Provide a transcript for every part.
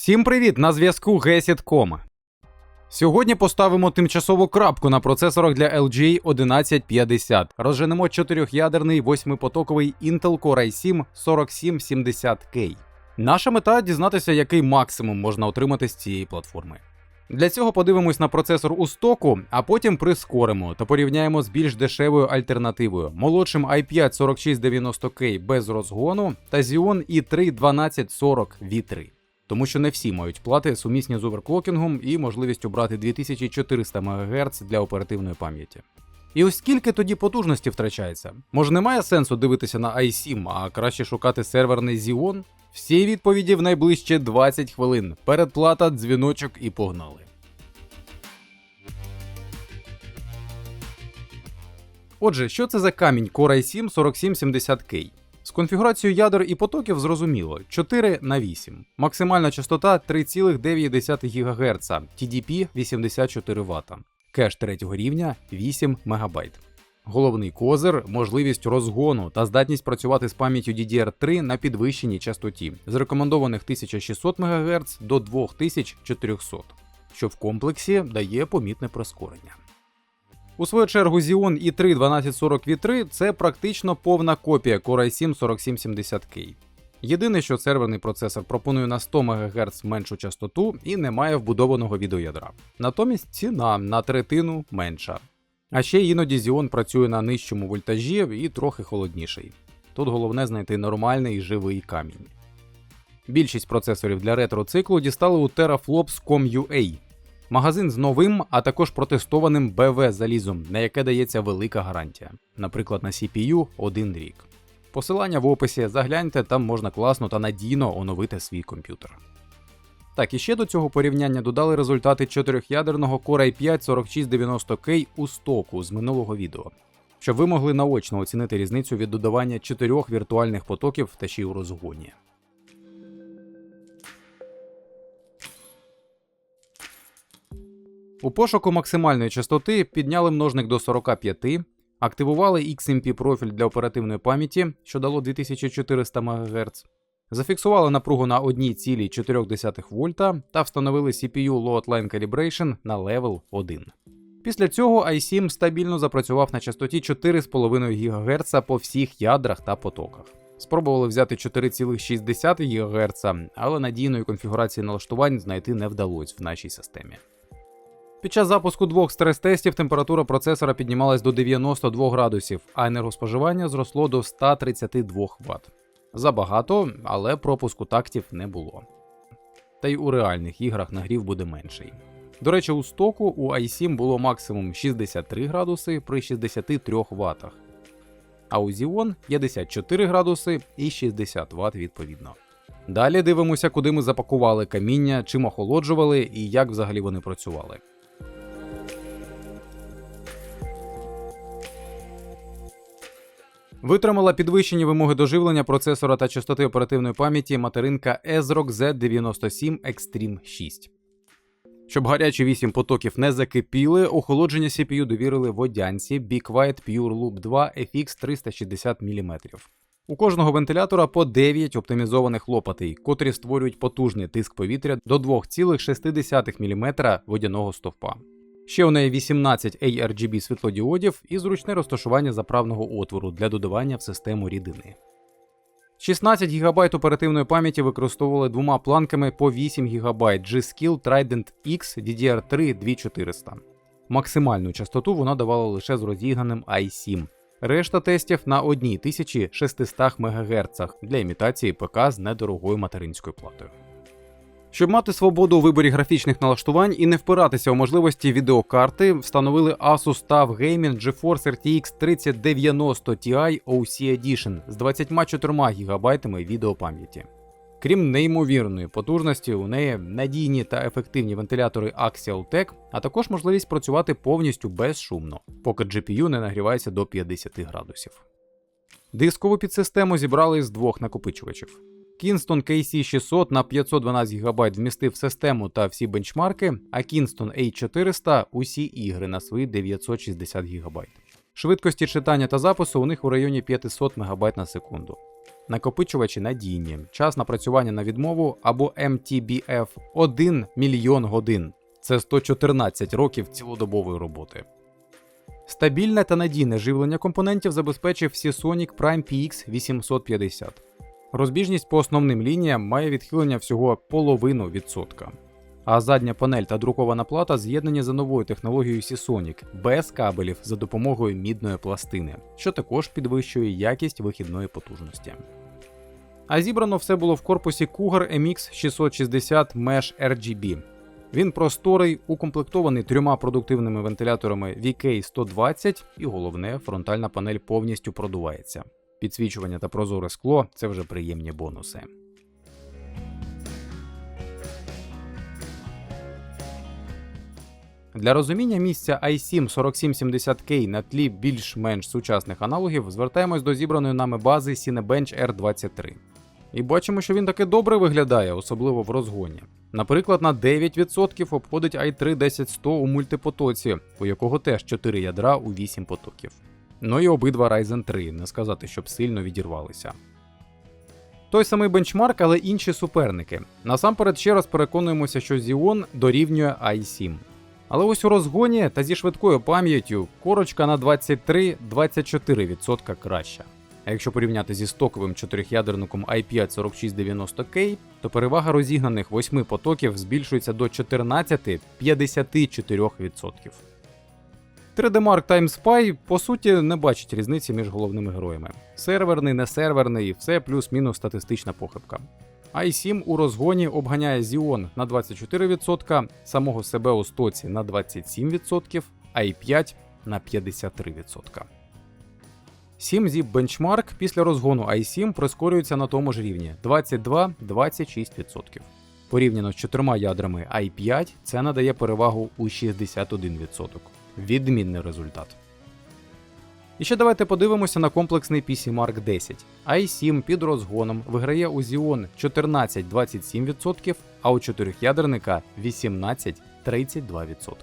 Всім привіт! На зв'язку Gesit.com. Сьогодні поставимо тимчасову крапку на процесорах для LGA 1150. Розженемо чотирьохядерний восьмипотоковий Intel Core i7 4770K. Наша мета дізнатися, який максимум можна отримати з цієї платформи. Для цього подивимось на процесор у стоку, а потім прискоримо та порівняємо з більш дешевою альтернативою молодшим i5 4690K без розгону та Xeon i3 1240 V3. Тому що не всі мають плати сумісні з оверклокінгом і можливістю брати 2400 МГц для оперативної пам'яті. І ось скільки тоді потужності втрачається? Може немає сенсу дивитися на i7, а краще шукати серверний Xeon? Всі відповіді в найближчі 20 хвилин. Передплата, дзвіночок і погнали. Отже, що це за камінь Core i7 4770K? З конфігурацією ядер і потоків зрозуміло 4 на 8. Максимальна частота 3,9 ГГц, TDP 84 Вт. Кеш третього рівня 8 МБ. Головний козир можливість розгону та здатність працювати з пам'яттю DDR3 на підвищеній частоті з рекомендованих 1600 МГц до 2400, що в комплексі дає помітне прискорення. У свою чергу Xeon i3 1240 V3 це практично повна копія Core i7 4770K. Єдине, що серверний процесор пропонує на 100 МГц меншу частоту і не має вбудованого відеоядра. Натомість ціна на третину менша. А ще іноді Xeon працює на нижчому вольтажі і трохи холодніший. Тут головне знайти нормальний живий камінь. Більшість процесорів для ретро-циклу дістали у Teraflops Com.ua, Магазин з новим, а також протестованим БВ залізом, на яке дається велика гарантія, наприклад, на CPU один рік. Посилання в описі загляньте, там можна класно та надійно оновити свій комп'ютер. Так, і ще до цього порівняння додали результати чотирьохядерного Core i5 4690K у стоку з минулого відео, щоб ви могли наочно оцінити різницю від додавання чотирьох віртуальних потоків та ще й у розгоні. У пошуку максимальної частоти підняли множник до 45, активували XMP профіль для оперативної пам'яті, що дало 2400 МГц, зафіксували напругу на 1,4 вольта та встановили CPU Load Line Calibration на Level 1. Після цього i7 стабільно запрацював на частоті 4,5 ГГц по всіх ядрах та потоках. Спробували взяти 4,6 ГГц, але надійної конфігурації налаштувань знайти не вдалося в нашій системі. Під час запуску двох стрес-тестів температура процесора піднімалась до 92 градусів, а енергоспоживання зросло до 132 Вт. Забагато, але пропуску тактів не було. Та й у реальних іграх нагрів буде менший. До речі, у стоку у i7 було максимум 63 градуси при 63 Вт, а у Xeon 54 градуси і 60 Вт відповідно. Далі дивимося, куди ми запакували каміння, чим охолоджували і як взагалі вони працювали. Витримала підвищені вимоги до живлення процесора та частоти оперативної пам'яті материнка ESRock Z97 Extreme 6. Щоб гарячі 8 потоків не закипіли, охолодження CPU довірили водянці Be Quiet Pure Loop 2 FX 360 мм. У кожного вентилятора по 9 оптимізованих лопатей, котрі створюють потужний тиск повітря до 2,6 мм водяного стовпа. Ще у неї 18 ARGB світлодіодів і зручне розташування заправного отвору для додавання в систему рідини. 16 ГБ оперативної пам'яті використовували двома планками по 8 ГБ G-Skill Trident X DDR3 2400. Максимальну частоту вона давала лише з розігнаним i7. Решта тестів на 1600 МГц для імітації ПК з недорогою материнською платою. Щоб мати свободу у виборі графічних налаштувань і не впиратися у можливості відеокарти, встановили Asus TUF Gaming GeForce RTX 3090 Ti OC Edition з 24 ГБ відеопам'яті. Крім неймовірної потужності, у неї надійні та ефективні вентилятори Axial Tech, а також можливість працювати повністю безшумно, поки GPU не нагрівається до 50 градусів. Дискову підсистему зібрали з двох накопичувачів. Kingston KC600 на 512 ГБ вмістив систему та всі бенчмарки, а Kingston A400 усі ігри на свої 960 ГБ. Швидкості читання та запису у них у районі 500 МБ на секунду. Накопичувачі надійні, час напрацювання на відмову або MTBF 1 мільйон годин. Це 114 років цілодобової роботи. Стабільне та надійне живлення компонентів забезпечив Seasonic Prime PX 850. Розбіжність по основним лініям має відхилення всього половину відсотка. А задня панель та друкована плата з'єднані за новою технологією Seasonic без кабелів за допомогою мідної пластини, що також підвищує якість вихідної потужності. А зібрано все було в корпусі Cougar MX 660 Mesh RGB. Він просторий, укомплектований трьома продуктивними вентиляторами VK120 і головне, фронтальна панель повністю продувається. Підсвічування та прозоре скло це вже приємні бонуси. Для розуміння місця i7 4770K на тлі більш-менш сучасних аналогів звертаємось до зібраної нами бази Cinebench R23. І бачимо, що він таки добре виглядає, особливо в розгоні. Наприклад, на 9% обходить i3 10100 у мультипотоці, у якого теж 4 ядра у 8 потоків. Ну і обидва Ryzen 3, не сказати, щоб сильно відірвалися. Той самий бенчмарк, але інші суперники. Насамперед ще раз переконуємося, що Xeon дорівнює i7. Але ось у розгоні та зі швидкою пам'яттю корочка на 23-24% краща. А якщо порівняти зі стоковим чотирьохядерником i5-4690K, то перевага розігнаних 8 потоків збільшується до 14-54%. 3D Mark Time Spy по суті не бачить різниці між головними героями. Серверний, не серверний, все плюс-мінус статистична похибка. i7 у розгоні обганяє Xeon на 24%, самого себе у стоці на 27%, i5 на 53%. 7 zip Benchmark після розгону i7 прискорюється на тому ж рівні 22-26%. Порівняно з чотирма ядрами i5 це надає перевагу у 61%. Відмінний результат. І ще давайте подивимося на комплексний PC Mark 10. i7 під розгоном виграє у Xeon 14-27%, а у чотирьохядерника 18-32%.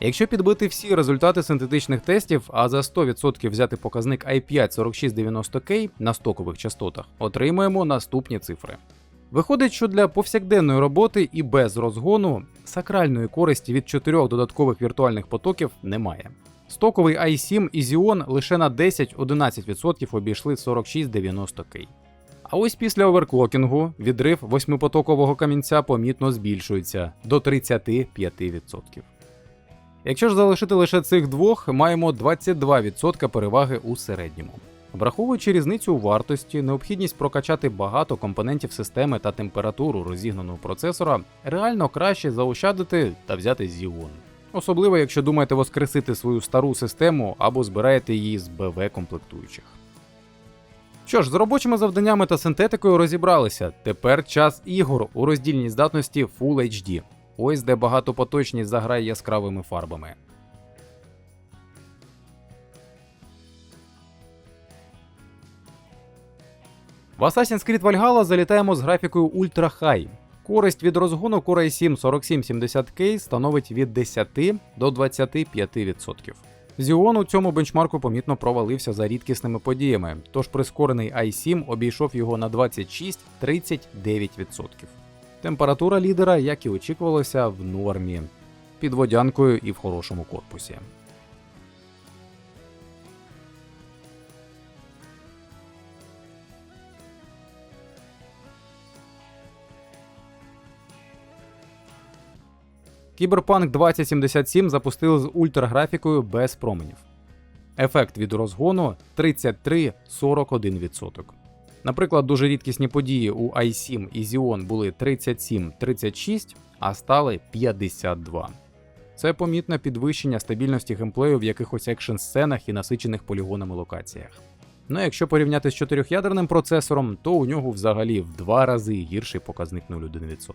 Якщо підбити всі результати синтетичних тестів, а за 100% взяти показник i5 4690K на стокових частотах, отримаємо наступні цифри. Виходить, що для повсякденної роботи і без розгону сакральної користі від 4 додаткових віртуальних потоків немає. Стоковий i7 і Xeon лише на 10-11% обійшли 4690K. А ось після оверклокінгу відрив восьмипотокового камінця помітно збільшується до 35%. Якщо ж залишити лише цих двох, маємо 22% переваги у середньому. Враховуючи різницю у вартості, необхідність прокачати багато компонентів системи та температуру розігнаного процесора, реально краще заощадити та взяти Xeon. Особливо, якщо думаєте воскресити свою стару систему або збираєте її з БВ комплектуючих. Що ж, з робочими завданнями та синтетикою розібралися. Тепер час ігор у роздільній здатності Full HD. Ось де багатопоточність заграє яскравими фарбами. В Assassin's Creed Valhalla залітаємо з графікою Ultra High. Користь від розгону Core i7 4770K становить від 10 до 25%. Xeon у цьому бенчмарку помітно провалився за рідкісними подіями, тож прискорений i7 обійшов його на 26-39%. Температура лідера, як і очікувалося, в нормі, під водянкою і в хорошому корпусі. Кіберпанк 2077 запустили з ультраграфікою без променів. Ефект від розгону 33-41%. Наприклад, дуже рідкісні події у i7 і Xeon були 37-36, а стали 52. Це помітне підвищення стабільності геймплею в якихось екшн сценах і насичених полігонами локаціях. Ну якщо порівняти з чотирьохядерним процесором, то у нього взагалі в два рази гірший показник 0,1%.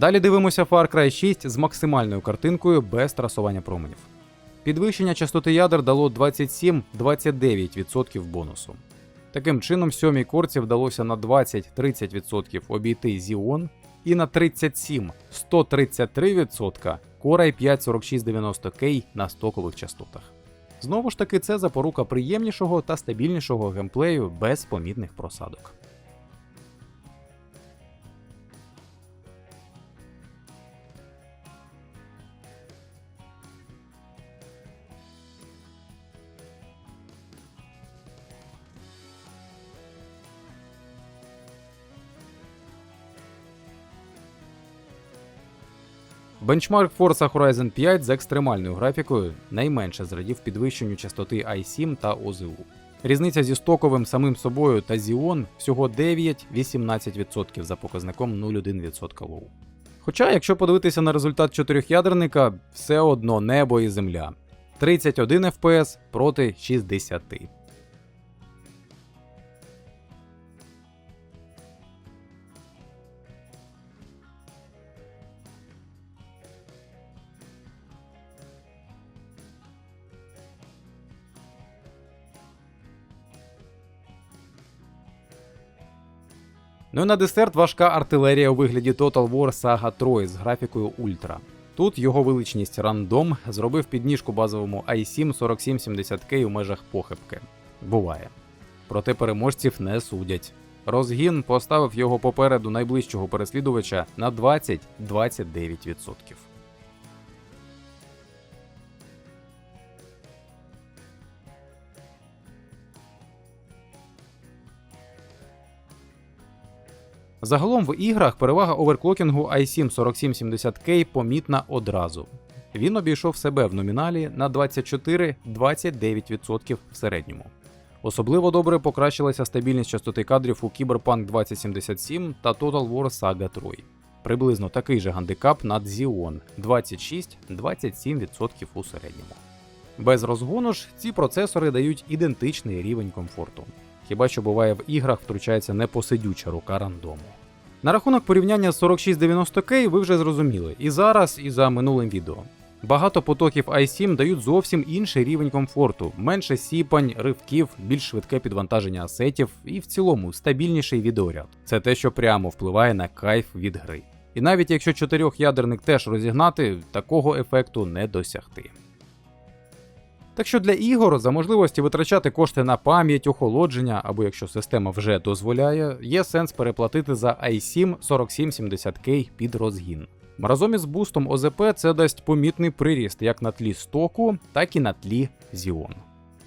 Далі дивимося Far Cry 6 з максимальною картинкою без трасування променів. Підвищення частоти ядер дало 27-29% бонусу. Таким чином, сьомій корці вдалося на 20-30% обійти Xeon і на 37-133% Core i5 4690K на стокових частотах. Знову ж таки, це запорука приємнішого та стабільнішого геймплею без помітних просадок. Бенчмарк Forza Horizon 5 з екстремальною графікою найменше зрадів підвищенню частоти i7 та OZU. Різниця зі стоковим самим собою та Xeon всього 9-18% за показником 0,1% лоу. Хоча, якщо подивитися на результат чотирьохядерника, все одно небо і земля. 31 FPS проти 60. Ну і на десерт важка артилерія у вигляді Total War Saga Troy з графікою Ультра. Тут його величність рандом зробив підніжку базовому i7 4770K у межах похибки. Буває. Проте переможців не судять. Розгін поставив його попереду найближчого переслідувача на 20-29%. Загалом в іграх перевага оверклокінгу i7 4770K помітна одразу. Він обійшов себе в номіналі на 24-29% в середньому. Особливо добре покращилася стабільність частоти кадрів у Cyberpunk 2077 та Total War Saga Troy. Приблизно такий же гандикап над Xeon 26-27% у середньому. Без розгону ж ці процесори дають ідентичний рівень комфорту. Хіба що буває в іграх втручається непосидюча рука рандому. На рахунок порівняння з 4690K ви вже зрозуміли і зараз, і за минулим відео. Багато потоків i7 дають зовсім інший рівень комфорту, менше сіпань, ривків, більш швидке підвантаження асетів і в цілому стабільніший відеоряд. Це те, що прямо впливає на кайф від гри. І навіть якщо чотирьохядерник теж розігнати, такого ефекту не досягти. Так що для ігор за можливості витрачати кошти на пам'ять, охолодження, або якщо система вже дозволяє, є сенс переплатити за i7 4770K під розгін. Разом із бустом ОЗП це дасть помітний приріст як на тлі стоку, так і на тлі Xeon.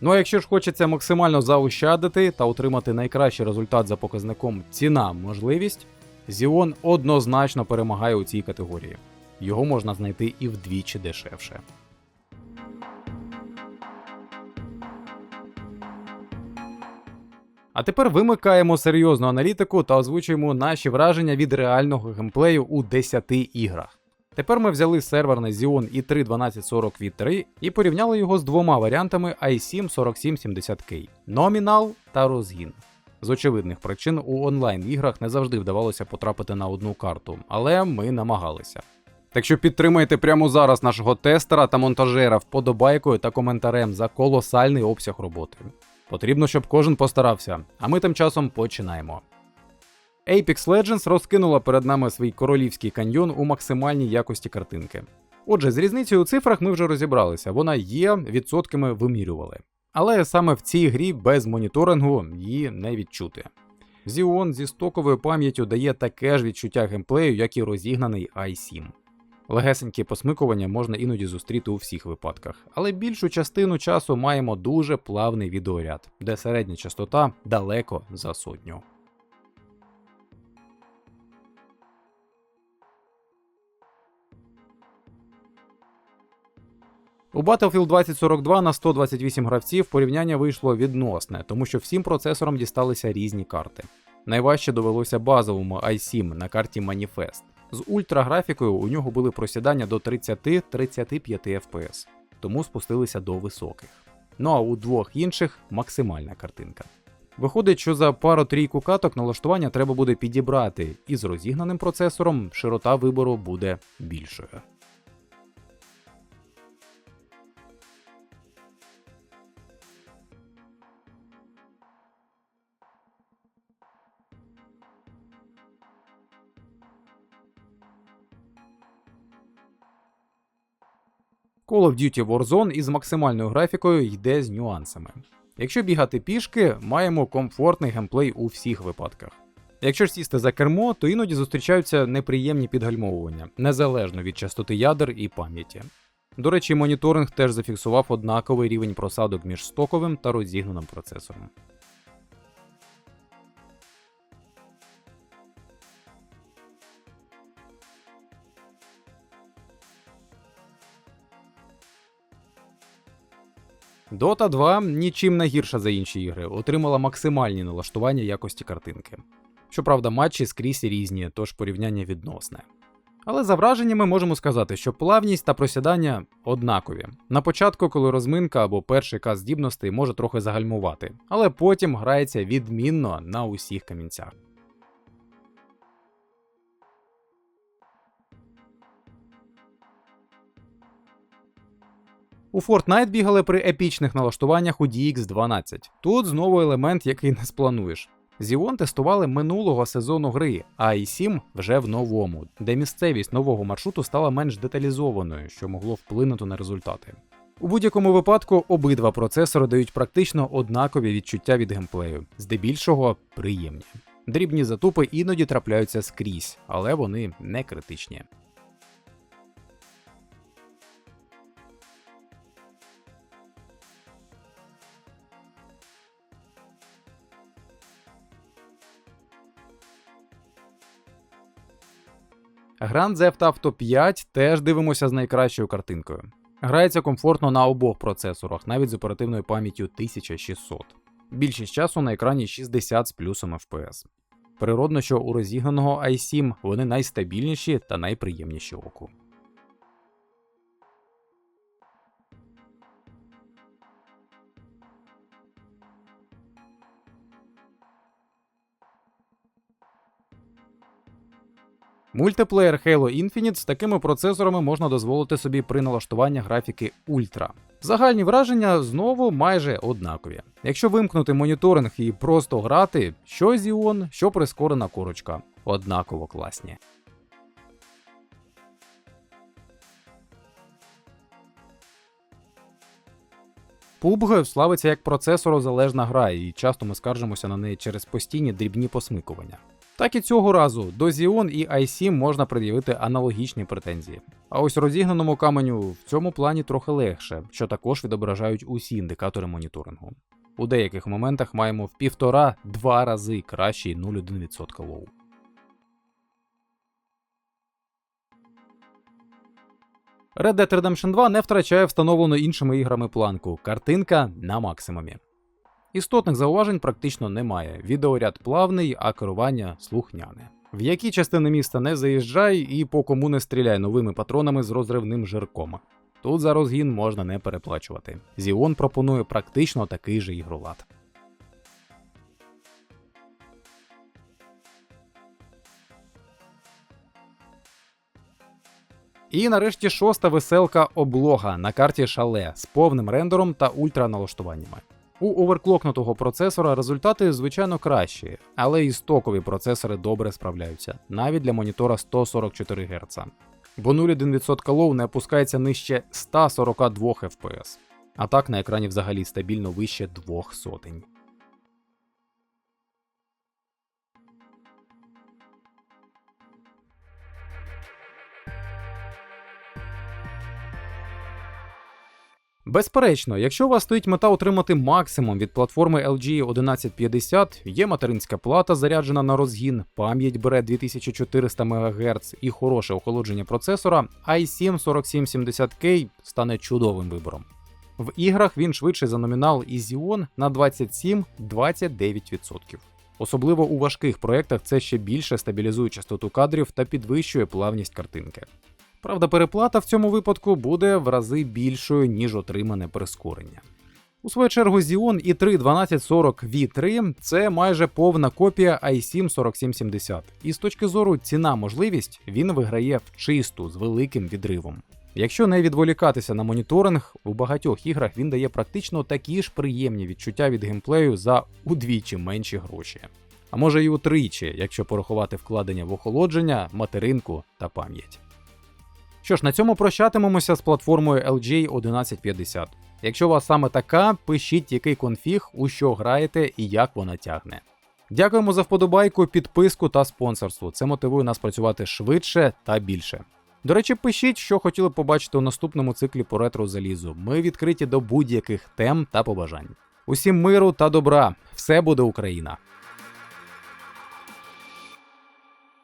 Ну а якщо ж хочеться максимально заощадити та отримати найкращий результат за показником ціна можливість, Xeon однозначно перемагає у цій категорії. Його можна знайти і вдвічі дешевше. А тепер вимикаємо серйозну аналітику та озвучуємо наші враження від реального геймплею у 10 іграх. Тепер ми взяли серверний Xeon i3 1240 V3 і порівняли його з двома варіантами i7 4770K номінал та розгін. З очевидних причин у онлайн-іграх не завжди вдавалося потрапити на одну карту, але ми намагалися. Так що підтримайте прямо зараз нашого тестера та монтажера вподобайкою та коментарем за колосальний обсяг роботи. Потрібно, щоб кожен постарався, а ми тим часом починаємо. Apex Legends розкинула перед нами свій королівський каньйон у максимальній якості картинки. Отже, з різницею у цифрах ми вже розібралися, вона є, відсотками вимірювали. Але саме в цій грі без моніторингу її не відчути. Xeon зі стоковою пам'яттю дає таке ж відчуття геймплею, як і розігнаний i7. Легесенькі посмикування можна іноді зустріти у всіх випадках, але більшу частину часу маємо дуже плавний відеоряд, де середня частота далеко за сотню. У Battlefield 2042 на 128 гравців порівняння вийшло відносне, тому що всім процесорам дісталися різні карти. Найважче довелося базовому i7 на карті Manifest. З ультраграфікою у нього були просідання до 30-35 FPS, тому спустилися до високих. Ну а у двох інших максимальна картинка. Виходить, що за пару-трійку каток налаштування треба буде підібрати, і з розігнаним процесором широта вибору буде більшою. Call of Duty Warzone із максимальною графікою йде з нюансами. Якщо бігати пішки, маємо комфортний геймплей у всіх випадках. Якщо ж сісти за кермо, то іноді зустрічаються неприємні підгальмовування, незалежно від частоти ядер і пам'яті. До речі, моніторинг теж зафіксував однаковий рівень просадок між стоковим та розігнаним процесором. Dota 2 нічим не гірша за інші ігри, отримала максимальні налаштування якості картинки. Щоправда, матчі скрізь різні, тож порівняння відносне. Але за враженнями можемо сказати, що плавність та просідання однакові. На початку, коли розминка або перший каз здібностей може трохи загальмувати, але потім грається відмінно на усіх камінцях. У Fortnite бігали при епічних налаштуваннях у DX12. Тут знову елемент, який не сплануєш. Зіон тестували минулого сезону гри, а i7 вже в новому, де місцевість нового маршруту стала менш деталізованою, що могло вплинути на результати. У будь-якому випадку обидва процесори дають практично однакові відчуття від геймплею, здебільшого приємні. Дрібні затупи іноді трапляються скрізь, але вони не критичні. Grand Theft Auto 5 теж дивимося з найкращою картинкою. Грається комфортно на обох процесорах, навіть з оперативною пам'яттю 1600. Більшість часу на екрані 60 з плюсом FPS. Природно, що у розігнаного i7 вони найстабільніші та найприємніші оку. Мультиплеєр Halo Infinite з такими процесорами можна дозволити собі при налаштуванні графіки Ультра. Загальні враження знову майже однакові. Якщо вимкнути моніторинг і просто грати, що Xeon, що прискорена корочка, однаково класні. PUBG славиться як процесорозалежна гра, і часто ми скаржимося на неї через постійні дрібні посмикування. Так і цього разу до Xeon і i7 можна пред'явити аналогічні претензії. А ось розігнаному каменю в цьому плані трохи легше, що також відображають усі індикатори моніторингу. У деяких моментах маємо в півтора-два рази кращий 0,1% лоу. Red Dead Redemption 2 не втрачає встановлену іншими іграми планку. Картинка на максимумі. Істотних зауважень практично немає. Відеоряд плавний, а керування слухняне. В які частини міста не заїжджай і по кому не стріляй новими патронами з розривним жирком. Тут за розгін можна не переплачувати. Зіон пропонує практично такий же ігролад. І нарешті шоста веселка облога на карті шале з повним рендером та ультраналаштуваннями. У оверклокнутого процесора результати, звичайно, кращі, але і стокові процесори добре справляються, навіть для монітора 144 Гц. Бо 0,1% лоу не опускається нижче 142 FPS, а так на екрані взагалі стабільно вище двох сотень. Безперечно, якщо у вас стоїть мета отримати максимум від платформи LG 1150, є материнська плата, заряджена на розгін, пам'ять бере 2400 МГц і хороше охолодження процесора, i7 4770K стане чудовим вибором. В іграх він швидший за номінал Xeon на 27-29%. Особливо у важких проєктах це ще більше стабілізує частоту кадрів та підвищує плавність картинки. Правда, переплата в цьому випадку буде в рази більшою, ніж отримане прискорення. У свою чергу Xeon i3 1240 V3 це майже повна копія i7 4770, і з точки зору ціна можливість він виграє в чисту з великим відривом. Якщо не відволікатися на моніторинг, у багатьох іграх він дає практично такі ж приємні відчуття від геймплею за удвічі менші гроші. А може й утричі, якщо порахувати вкладення в охолодження, материнку та пам'ять. Що ж, на цьому прощатимемося з платформою LG 1150. Якщо у вас саме така, пишіть, який конфіг, у що граєте і як вона тягне. Дякуємо за вподобайку, підписку та спонсорство. Це мотивує нас працювати швидше та більше. До речі, пишіть, що хотіли б побачити у наступному циклі по ретро залізу. Ми відкриті до будь-яких тем та побажань. Усім миру та добра! Все буде Україна!